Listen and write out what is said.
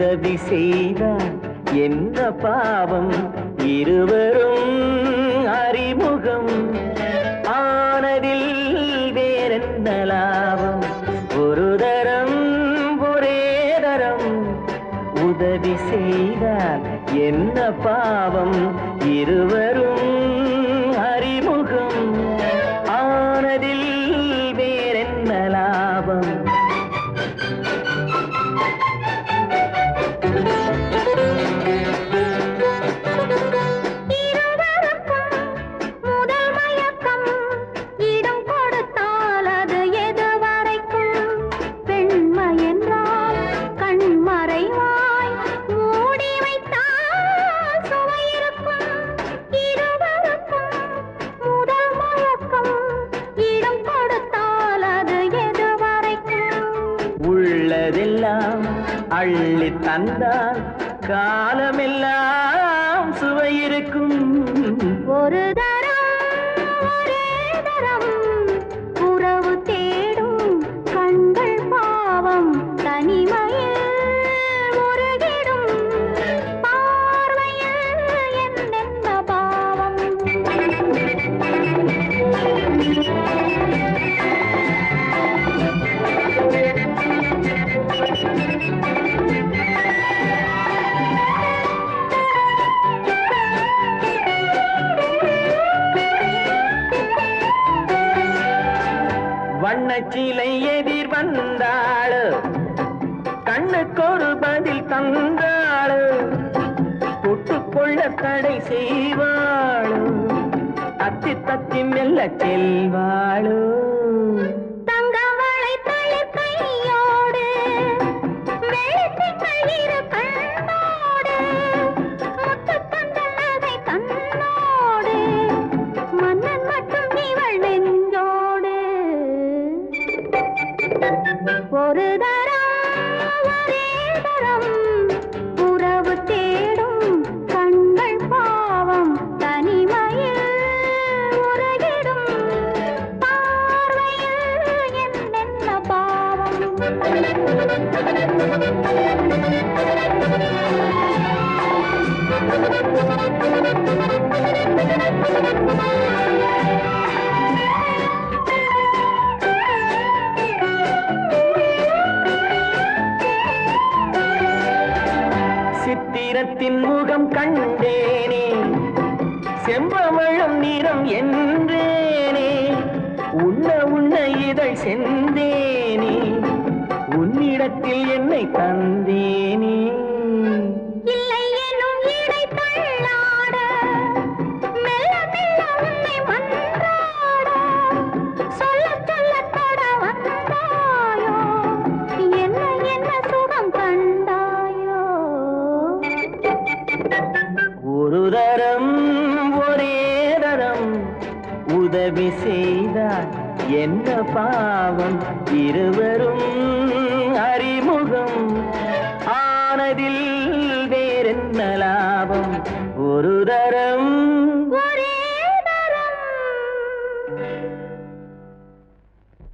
உதவி செய்தார் என்ன பாவம்? இருவரும் அறிமுகம். ஆனதில் வேறென்ன லாபம்? ஒரு தரம் ஒரே தரம். உதவி செய்தார் என்ன பாவம்? இருவரும் அறிமுகம். அள்ளி தந்தால் காலமெல்லாம் சுவையிருக்கும். ஒருதான் வண்ணச்சிலை எதிர் வந்தாள். கண்ணுக்கொரு பதில் தந்தாள். தொட்டுக்கொள்ள தடை செய்வாள். தத்தி தத்தி மெல்ல செல்வாளு. சித்திரத்தின் முகம் கண்டேனே. செம்பமழம் நிறம் என்றேனே. உண்ண உண்ண இதழ் செந்தேனே உன்னிடத்தில் என்னை தந்தேனே. ஒரு தரம் ஒரே தரம். உதவி செய்தார் என்ன பாவம்? இருவரும் அறிமுகம். ஆனதில் வேறென்ன லாபம்? ஒரு தரம்